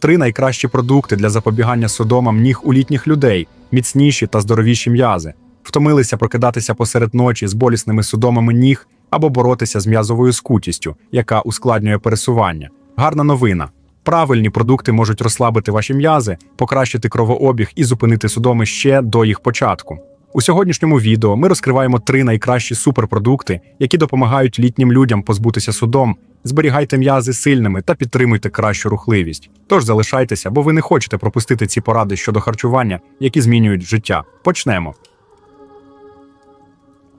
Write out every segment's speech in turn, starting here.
Три найкращі продукти для запобігання судомам ніг у літніх людей, міцніші та здоровіші м'язи. Втомилися прокидатися посеред ночі з болісними судомами ніг або боротися з м'язовою скутістю, яка ускладнює пересування. Гарна новина. Правильні продукти можуть розслабити ваші м'язи, покращити кровообіг і зупинити судоми ще до їх початку. У сьогоднішньому відео ми розкриваємо три найкращі суперпродукти, які допомагають літнім людям позбутися судом. Зберігайте м'язи сильними та підтримуйте кращу рухливість. Тож залишайтеся, бо ви не хочете пропустити ці поради щодо харчування, які змінюють життя. Почнемо.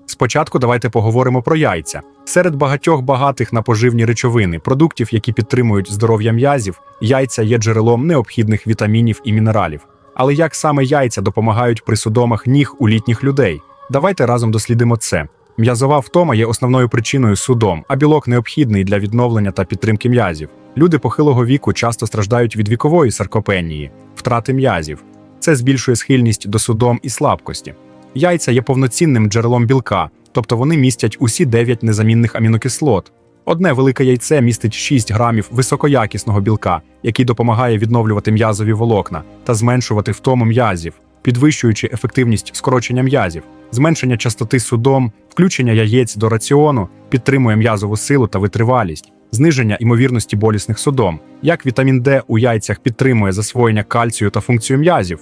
Спочатку давайте поговоримо про яйця. Серед багатьох багатих на поживні речовини, продуктів, які підтримують здоров'я м'язів, яйця є джерелом необхідних вітамінів і мінералів. Але як саме яйця допомагають при судомах ніг у літніх людей? Давайте разом дослідимо це. М'язова втома є основною причиною судом, а білок необхідний для відновлення та підтримки м'язів. Люди похилого віку часто страждають від вікової саркопенії, втрати м'язів. Це збільшує схильність до судом і слабкості. Яйця є повноцінним джерелом білка, тобто вони містять усі 9 незамінних амінокислот. Одне велике яйце містить 6 грамів високоякісного білка, який допомагає відновлювати м'язові волокна та зменшувати втому м'язів, підвищуючи ефективність скорочення м'язів, зменшення частоти судом, включення яєць до раціону, підтримує м'язову силу та витривалість, зниження імовірності болісних судом, як вітамін Д у яйцях підтримує засвоєння кальцію та функцію м'язів.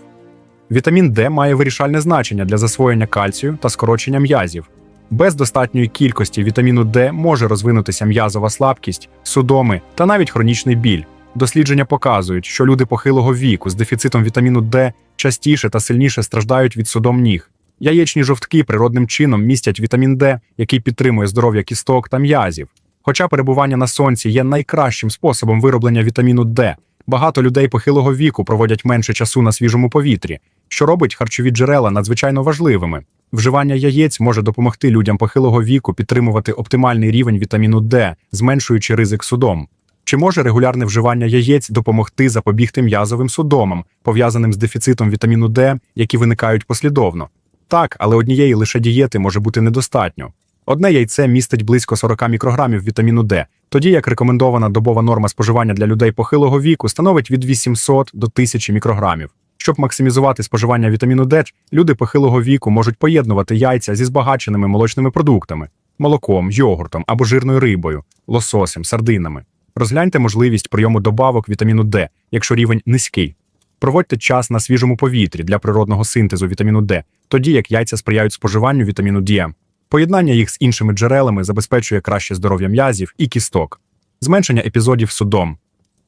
Вітамін Д має вирішальне значення для засвоєння кальцію та скорочення м'язів. Без достатньої кількості вітаміну Д може розвинутися м'язова слабкість, судоми та навіть хронічний біль. Дослідження показують, що люди похилого віку з дефіцитом вітаміну Д частіше та сильніше страждають від судом ніг. Яєчні жовтки природним чином містять вітамін Д, який підтримує здоров'я кісток та м'язів. Хоча перебування на сонці є найкращим способом вироблення вітаміну Д, багато людей похилого віку проводять менше часу на свіжому повітрі, що робить харчові джерела надзвичайно важливими. Вживання яєць може допомогти людям похилого віку підтримувати оптимальний рівень вітаміну Д, зменшуючи ризик судом. Чи може регулярне вживання яєць допомогти запобігти м'язовим судомам, пов'язаним з дефіцитом вітаміну Д, які виникають послідовно? Так, але однієї лише дієти може бути недостатньо. Одне яйце містить близько 40 мікрограмів вітаміну Д, тоді як рекомендована добова норма споживання для людей похилого віку становить від 800 до 1000 мікрограмів. Щоб максимізувати споживання вітаміну Д, люди похилого віку можуть поєднувати яйця зі збагаченими молочними продуктами молоком, йогуртом або жирною рибою, лососем, сардинами. Розгляньте можливість прийому добавок вітаміну Д, якщо рівень низький. Проводьте час на свіжому повітрі для природного синтезу вітаміну Д, тоді як яйця сприяють споживанню вітаміну Д. Поєднання їх з іншими джерелами забезпечує краще здоров'я м'язів і кісток, зменшення епізодів судом.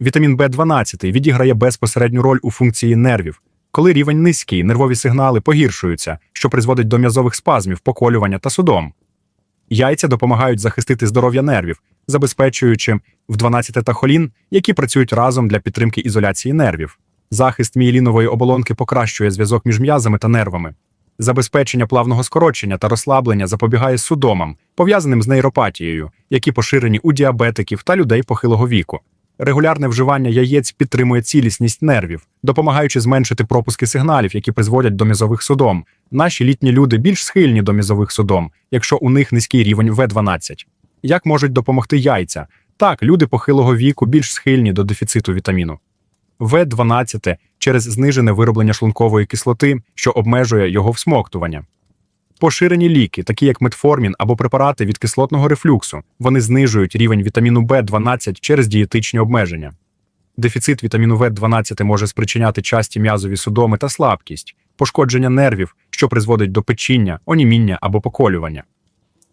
Вітамін В12 відіграє безпосередню роль у функції нервів. Коли рівень низький, нервові сигнали погіршуються, що призводить до м'язових спазмів, поколювання та судом. Яйця допомагають захистити здоров'я нервів, забезпечуючи в 12 тахолін, які працюють разом для підтримки ізоляції нервів. Захист мієлінової оболонки покращує зв'язок між м'язами та нервами. Забезпечення плавного скорочення та розслаблення запобігає судомам, пов'язаним з нейропатією, які поширені у діабетиків та людей похилого віку. Регулярне вживання яєць підтримує цілісність нервів, допомагаючи зменшити пропуски сигналів, які призводять до м'язових судом. Наші літні люди більш схильні до м'язових судом, якщо у них низький рівень В12. Як можуть допомогти яйця? Так, люди похилого віку більш схильні до дефіциту вітаміну. В12 через знижене вироблення шлункової кислоти, що обмежує його всмоктування. Поширені ліки, такі як метформін або препарати від кислотного рефлюксу, вони знижують рівень вітаміну В12 через дієтичні обмеження. Дефіцит вітаміну В12 може спричиняти часті м'язові судоми та слабкість, пошкодження нервів, що призводить до печіння, оніміння або поколювання.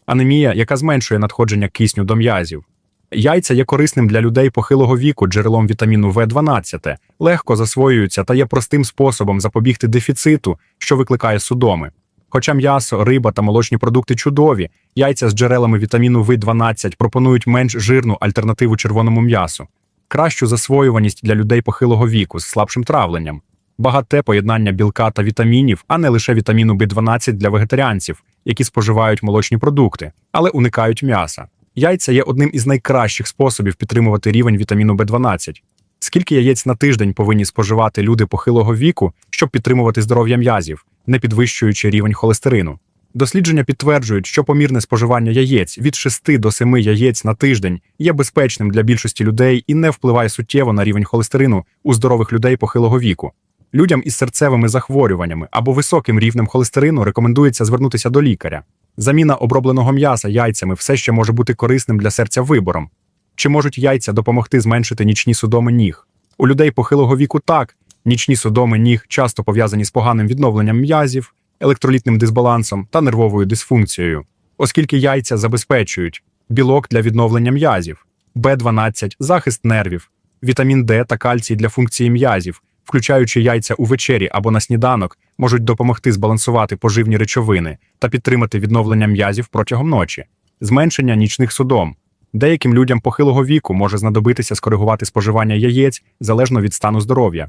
Анемія, яка зменшує надходження кисню до м'язів. Яйця є корисним для людей похилого віку джерелом вітаміну В12, легко засвоюються та є простим способом запобігти дефіциту, що викликає судоми. Хоча м'ясо, риба та молочні продукти чудові, яйця з джерелами вітаміну В12 пропонують менш жирну альтернативу червоному м'ясу, кращу засвоюваність для людей похилого віку з слабшим травленням, багате поєднання білка та вітамінів, а не лише вітаміну В12 для вегетаріанців, які споживають молочні продукти, але уникають м'яса. Яйця є одним із найкращих способів підтримувати рівень вітаміну В12. Скільки яєць на тиждень повинні споживати люди похилого віку, щоб підтримувати здоров'я м'язів, не підвищуючи рівень холестерину? Дослідження підтверджують, що помірне споживання яєць від 6 до 7 яєць на тиждень є безпечним для більшості людей і не впливає суттєво на рівень холестерину у здорових людей похилого віку. Людям із серцевими захворюваннями або високим рівнем холестерину рекомендується звернутися до лікаря. Заміна обробленого м'яса яйцями все ще може бути корисним для серця вибором. Чи можуть яйця допомогти зменшити нічні судоми ніг? У людей похилого віку так. Нічні судоми ніг часто пов'язані з поганим відновленням м'язів, електролітним дисбалансом та нервовою дисфункцією, оскільки яйця забезпечують білок для відновлення м'язів, Б12 захист нервів, вітамін Д та кальцій для функції м'язів, включаючи яйця у вечері або на сніданок, можуть допомогти збалансувати поживні речовини та підтримати відновлення м'язів протягом ночі, зменшення нічних судом. Деяким людям похилого віку може знадобитися скоригувати споживання яєць залежно від стану здоров'я.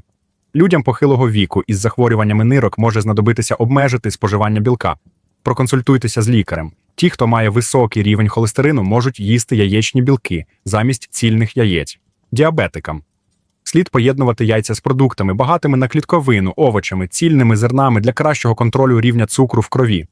Людям похилого віку із захворюваннями нирок може знадобитися обмежити споживання білка. Проконсультуйтеся з лікарем. Ті, хто має високий рівень холестерину, можуть їсти яєчні білки замість цільних яєць. Діабетикам слід поєднувати яйця з продуктами, багатими на клітковину, овочами, цільними зернами для кращого контролю рівня цукру в крові.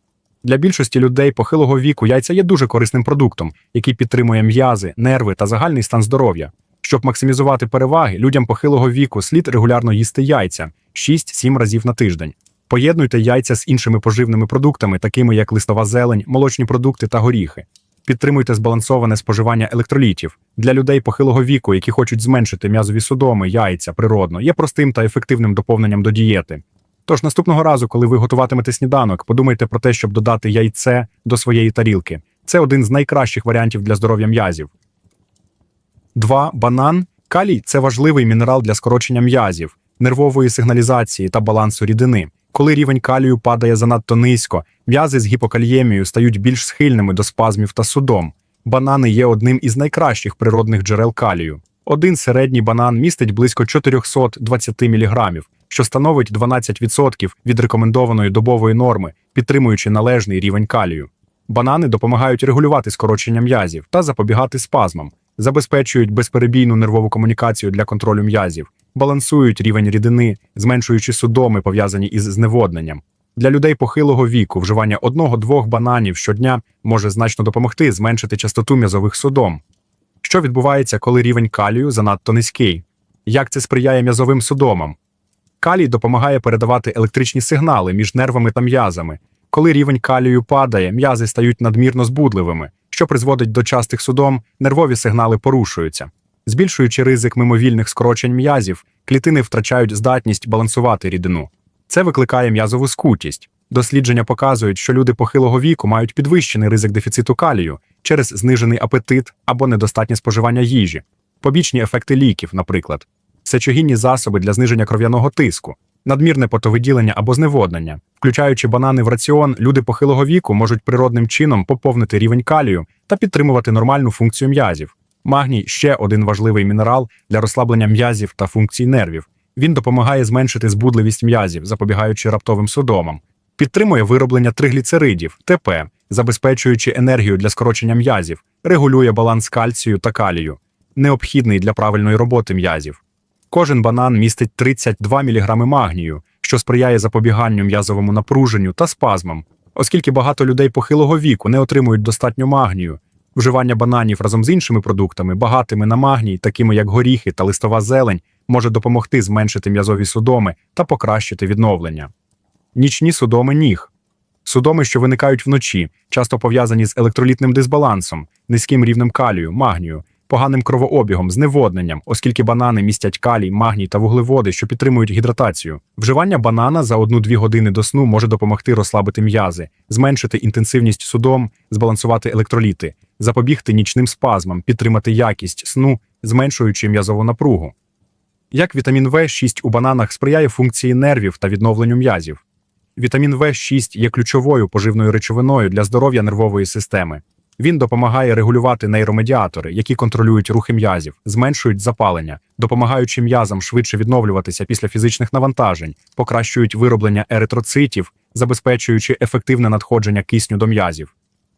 Для більшості людей похилого віку яйця є дуже корисним продуктом, який підтримує м'язи, нерви та загальний стан здоров'я. Щоб максимізувати переваги, людям похилого віку слід регулярно їсти яйця 6-7 разів на тиждень. Поєднуйте яйця з іншими поживними продуктами, такими як листова зелень, молочні продукти та горіхи. Підтримуйте збалансоване споживання електролітів. Для людей похилого віку, які хочуть зменшити м'язові судоми, яйця природно, є простим та ефективним доповненням до дієти. Тож наступного разу, коли ви готуватимете сніданок, подумайте про те, щоб додати яйце до своєї тарілки. Це один з найкращих варіантів для здоров'я м'язів. 2. Банан. Калій це важливий мінерал для скорочення м'язів, нервової сигналізації та балансу рідини. Коли рівень калію падає занадто низько, м'язи з гіпокаліємією стають більш схильними до спазмів та судом. Банани є одним із найкращих природних джерел калію. Один середній банан містить близько 420 мг, що становить 12% від рекомендованої добової норми, підтримуючи належний рівень калію. Банани допомагають регулювати скорочення м'язів та запобігати спазмам, забезпечують безперебійну нервову комунікацію для контролю м'язів, балансують рівень рідини, зменшуючи судоми, пов'язані із зневодненням. Для людей похилого віку вживання одного-двох бананів щодня може значно допомогти зменшити частоту м'язових судом. Що відбувається, коли рівень калію занадто низький? Як це сприяє м'язовим судомам? Калій допомагає передавати електричні сигнали між нервами та м'язами. Коли рівень калію падає, м'язи стають надмірно збудливими, що призводить до частих судом, нервові сигнали порушуються. Збільшуючи ризик мимовільних скорочень м'язів, клітини втрачають здатність балансувати рідину. Це викликає м'язову скутість. Дослідження показують, що люди похилого віку мають підвищений ризик дефіциту калію через знижений апетит або недостатнє споживання їжі, побічні ефекти ліків, наприклад, сечогінні засоби для зниження кров'яного тиску, надмірне потовиділення або зневоднення. Включаючи банани в раціон, люди похилого віку можуть природним чином поповнити рівень калію та підтримувати нормальну функцію м'язів. Магній ще один важливий мінерал для розслаблення м'язів та функцій нервів. Він допомагає зменшити збудливість м'язів, запобігаючи раптовим судомам, підтримує вироблення тригліцеридів, ТП, забезпечуючи енергію для скорочення м'язів, регулює баланс кальцію та калію, необхідний для правильної роботи м'язів. Кожен банан містить 32 мг магнію, що сприяє запобіганню м'язовому напруженню та спазмам. Оскільки багато людей похилого віку не отримують достатньо магнію, вживання бананів разом з іншими продуктами, багатими на магній, такими як горіхи та листова зелень, може допомогти зменшити м'язові судоми та покращити відновлення. Нічні судоми ніг. Судоми, що виникають вночі, часто пов'язані з електролітним дисбалансом, низьким рівнем калію, магнію, поганим кровообігом, зневодненням, оскільки банани містять калій, магній та вуглеводи, що підтримують гідратацію. Вживання банана за 1-2 години до сну може допомогти розслабити м'язи, зменшити інтенсивність судом, збалансувати електроліти, запобігти нічним спазмам, підтримати якість сну, зменшуючи м'язову напругу. Як вітамін В6 у бананах сприяє функції нервів та відновленню м'язів. Вітамін В6 є ключовою поживною речовиною для здоров'я нервової системи. Він допомагає регулювати нейромедіатори, які контролюють рухи м'язів, зменшують запалення, допомагаючи м'язам швидше відновлюватися після фізичних навантажень, покращують вироблення еритроцитів, забезпечуючи ефективне надходження кисню до м'язів.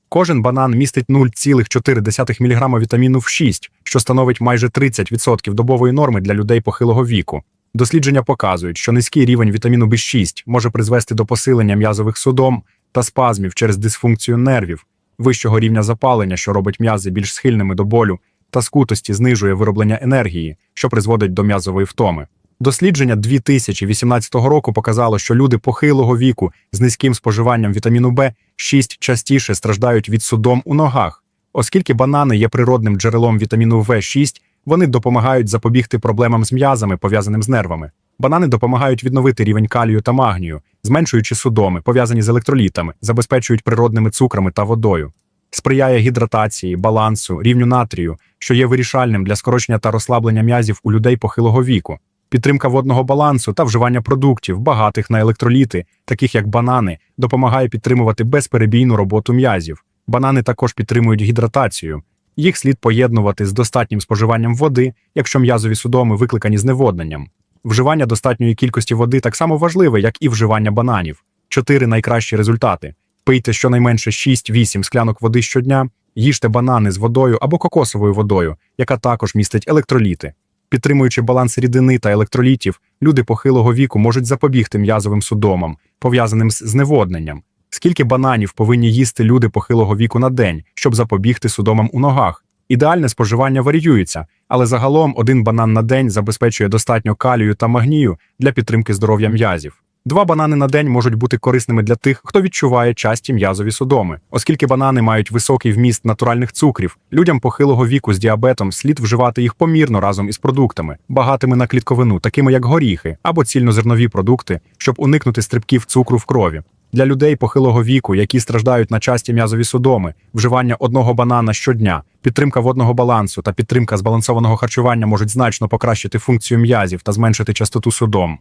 Кожен банан містить 0,4 мг вітаміну В6, що становить майже 30% добової норми для людей похилого віку. Дослідження показують, що низький рівень вітаміну В6 може призвести до посилення м'язових судом, та спазмів через дисфункцію нервів, вищого рівня запалення, що робить м'язи більш схильними до болю, та скутості знижує вироблення енергії, що призводить до м'язової втоми. Дослідження 2018 року показало, що люди похилого віку з низьким споживанням вітаміну В 6 частіше страждають від судом у ногах. Оскільки банани є природним джерелом вітаміну В6, вони допомагають запобігти проблемам з м'язами, пов'язаним з нервами. Банани допомагають відновити рівень калію та магнію, зменшуючи судоми, пов'язані з електролітами, забезпечують природними цукрами та водою. Сприяє гідратації, балансу, рівню натрію, що є вирішальним для скорочення та розслаблення м'язів у людей похилого віку. Підтримка водного балансу та вживання продуктів, багатих на електроліти, таких як банани, допомагає підтримувати безперебійну роботу м'язів. Банани також підтримують гідратацію. Їх слід поєднувати з достатнім споживанням води, якщо м'язові судоми викликані зневодненням. Вживання достатньої кількості води так само важливе, як і вживання бананів. Чотири найкращі результати: пийте щонайменше 6-8 склянок води щодня, їжте банани з водою або кокосовою водою, яка також містить електроліти. Підтримуючи баланс рідини та електролітів, люди похилого віку можуть запобігти м'язовим судомам, пов'язаним з зневодненням. Скільки бананів повинні їсти люди похилого віку на день, щоб запобігти судомам у ногах? Ідеальне споживання варіюється, але загалом один банан на день забезпечує достатньо калію та магнію для підтримки здоров'я м'язів. Два банани на день можуть бути корисними для тих, хто відчуває часті м'язові судоми, оскільки банани мають високий вміст натуральних цукрів. Людям похилого віку з діабетом слід вживати їх помірно разом із продуктами, багатими на клітковину, такими як горіхи або цільнозернові продукти, щоб уникнути стрибків цукру в крові. Для людей похилого віку, які страждають на часті м'язові судоми, вживання одного банана щодня, підтримка водного балансу та підтримка збалансованого харчування можуть значно покращити функцію м'язів та зменшити частоту судом.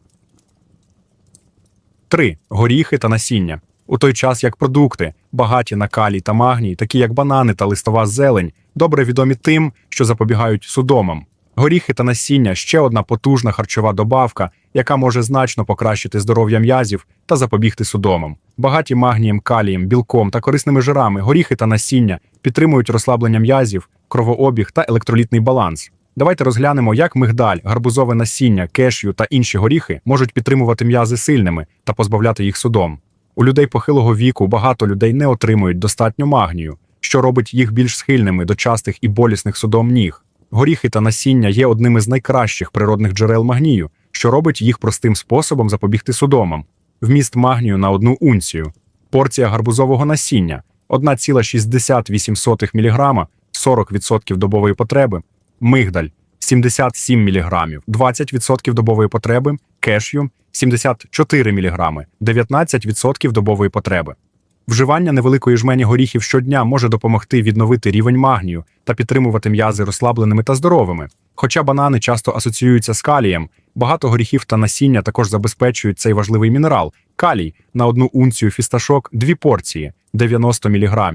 3. Горіхи та насіння. У той час як продукти, багаті на калій та магній, такі як банани та листова зелень, добре відомі тим, що запобігають судомам. Горіхи та насіння ще одна потужна харчова добавка, яка може значно покращити здоров'я м'язів та запобігти судомам. Багаті магнієм, калієм, білком та корисними жирами, горіхи та насіння підтримують розслаблення м'язів, кровообіг та електролітний баланс. Давайте розглянемо, як мигдаль, гарбузове насіння, кешю та інші горіхи можуть підтримувати м'язи сильними та позбавляти їх судом. У людей похилого віку багато людей не отримують достатньо магнію, що робить їх більш схильними до частих і болісних судом ніг. Горіхи та насіння є одним із найкращих природних джерел магнію, що робить їх простим способом запобігти судомам. Вміст магнію на одну унцію. Порція гарбузового насіння 1,68 мг, 40% добової потреби, мигдаль 77 мг, 20% добової потреби, кешю 74 мг, 19% добової потреби. Вживання невеликої жмені горіхів щодня може допомогти відновити рівень магнію та підтримувати м'язи розслабленими та здоровими. Хоча банани часто асоціюються з калієм, багато горіхів та насіння також забезпечують цей важливий мінерал. Калій на одну унцію фісташок дві порції 90 мг,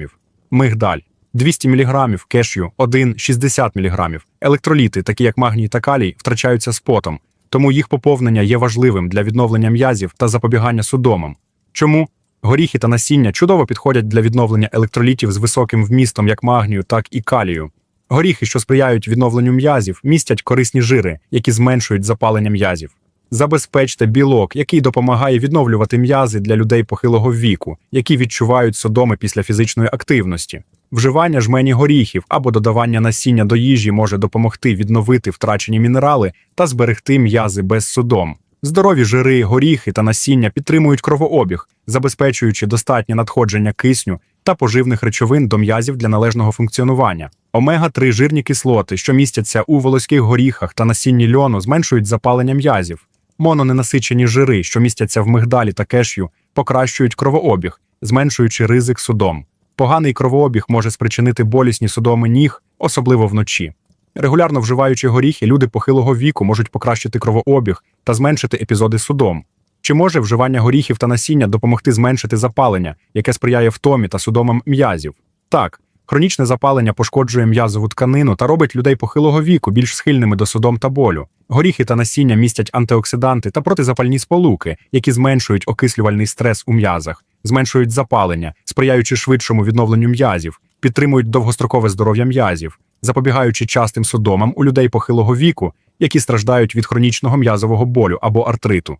мигдаль 200 мг, кешю 1 60 мг. Електроліти, такі як магній та калій, втрачаються з потом, тому їх поповнення є важливим для відновлення м'язів та запобігання судомам. Чому? Горіхи та насіння чудово підходять для відновлення електролітів з високим вмістом як магнію, так і калію. Горіхи, що сприяють відновленню м'язів, містять корисні жири, які зменшують запалення м'язів. Забезпечте білок, який допомагає відновлювати м'язи для людей похилого віку, які відчувають судоми після фізичної активності. Вживання жмені горіхів або додавання насіння до їжі може допомогти відновити втрачені мінерали та зберегти м'язи без судом. Здорові жири, горіхи та насіння підтримують кровообіг, забезпечуючи достатнє надходження кисню та поживних речовин до м'язів для належного функціонування. Омега-3 жирні кислоти, що містяться у волоських горіхах та насінні льону, зменшують запалення м'язів. Мононенасичені жири, що містяться в мигдалі та кешю, покращують кровообіг, зменшуючи ризик судом. Поганий кровообіг може спричинити болісні судоми ніг, особливо вночі. Регулярно вживаючи горіхи, люди похилого віку можуть покращити кровообіг та зменшити епізоди судом. Чи може вживання горіхів та насіння допомогти зменшити запалення, яке сприяє втомі та судомам м'язів? Так, хронічне запалення пошкоджує м'язову тканину та робить людей похилого віку більш схильними до судом та болю. Горіхи та насіння містять антиоксиданти та протизапальні сполуки, які зменшують окислювальний стрес у м'язах, зменшують запалення, сприяючи швидшому відновленню м'язів, підтримують довгострокове здоров'я м'язів, запобігаючи частим судомам у людей похилого віку, які страждають від хронічного м'язового болю або артриту.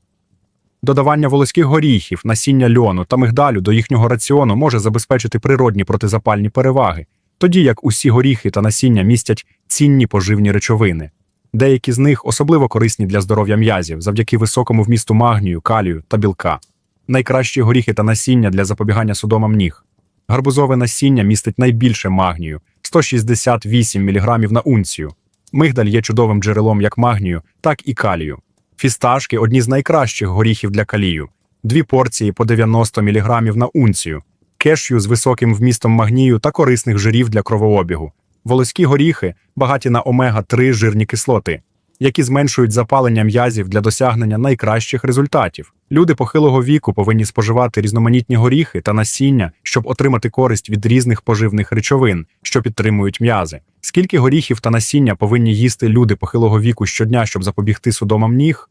Додавання волоських горіхів, насіння льону та мигдалю до їхнього раціону може забезпечити природні протизапальні переваги, тоді як усі горіхи та насіння містять цінні поживні речовини. Деякі з них особливо корисні для здоров'я м'язів завдяки високому вмісту магнію, калію та білка. Найкращі горіхи та насіння для запобігання судомам ніг. Гарбузове насіння містить найбільше магнію 168 мг на унцію. Мигдаль є чудовим джерелом як магнію, так і калію. Фісташки одні з найкращих горіхів для калію. Дві порції по 90 мг на унцію. Кешю з високим вмістом магнію та корисних жирів для кровообігу. Волоські горіхи багаті на омега-3 жирні кислоти, які зменшують запалення м'язів для досягнення найкращих результатів. Люди похилого віку повинні споживати різноманітні горіхи та насіння, щоб отримати користь від різних поживних речовин, що підтримують м'язи. Скільки горіхів та насіння повинні їсти люди похилого віку щодня, щоб запобігти судомам ніг?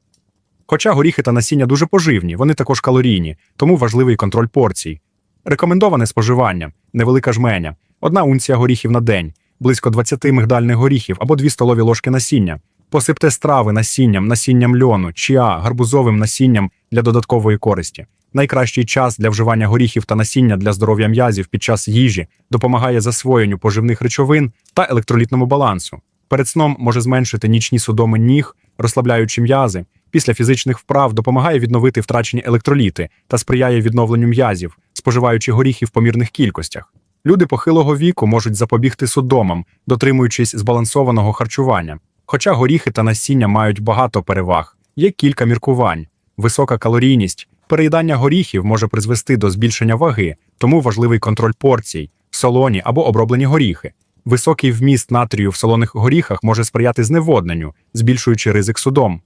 Хоча горіхи та насіння дуже поживні, вони також калорійні, тому важливий контроль порцій. Рекомендоване споживання невелика жменя, одна унція горіхів на день, близько 20 мигдальних горіхів або 2 столові ложки насіння. Посипте страви насінням, насінням льону, чіа, гарбузовим насінням для додаткової користі. Найкращий час для вживання горіхів та насіння для здоров'я м'язів під час їжі допомагає засвоєнню поживних речовин та електролітному балансу. Перед сном може зменшити нічні судоми ніг, розслабляючи м'язи. Після фізичних вправ допомагає відновити втрачені електроліти та сприяє відновленню м'язів, споживаючи горіхи в помірних кількостях. Люди похилого віку можуть запобігти судомам, дотримуючись збалансованого харчування. Хоча горіхи та насіння мають багато переваг, є кілька міркувань. Висока калорійність, переїдання горіхів може призвести до збільшення ваги, тому важливий контроль порцій, солоні або оброблені горіхи. Високий вміст натрію в солоних горіхах може сприяти зневодненню, збільшуючи ризик судом.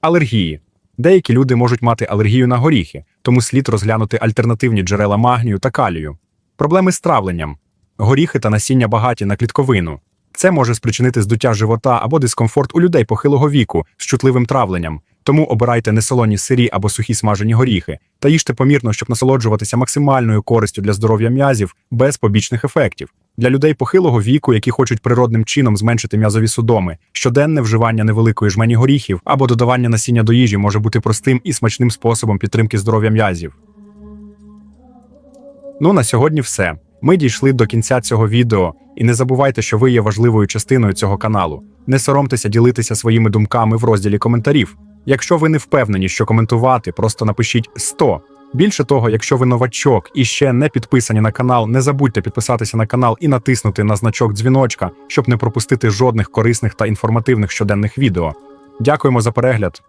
Алергії. Деякі люди можуть мати алергію на горіхи, тому слід розглянути альтернативні джерела магнію та калію. Проблеми з травленням. Горіхи та насіння багаті на клітковину. Це може спричинити здуття живота або дискомфорт у людей похилого віку з чутливим травленням. Тому обирайте несолоні сирі або сухі смажені горіхи та їжте помірно, щоб насолоджуватися максимальною користю для здоров'я м'язів без побічних ефектів. Для людей похилого віку, які хочуть природним чином зменшити м'язові судоми, щоденне вживання невеликої жмені горіхів або додавання насіння до їжі може бути простим і смачним способом підтримки здоров'я м'язів. Ну на сьогодні все. Ми дійшли до кінця цього відео, і не забувайте, що ви є важливою частиною цього каналу. Не соромтеся ділитися своїми думками в розділі коментарів. Якщо ви не впевнені, що коментувати, просто напишіть 100. Більше того, якщо ви новачок і ще не підписані на канал, не забудьте підписатися на канал і натиснути на значок дзвіночка, щоб не пропустити жодних корисних та інформативних щоденних відео. Дякуємо за перегляд.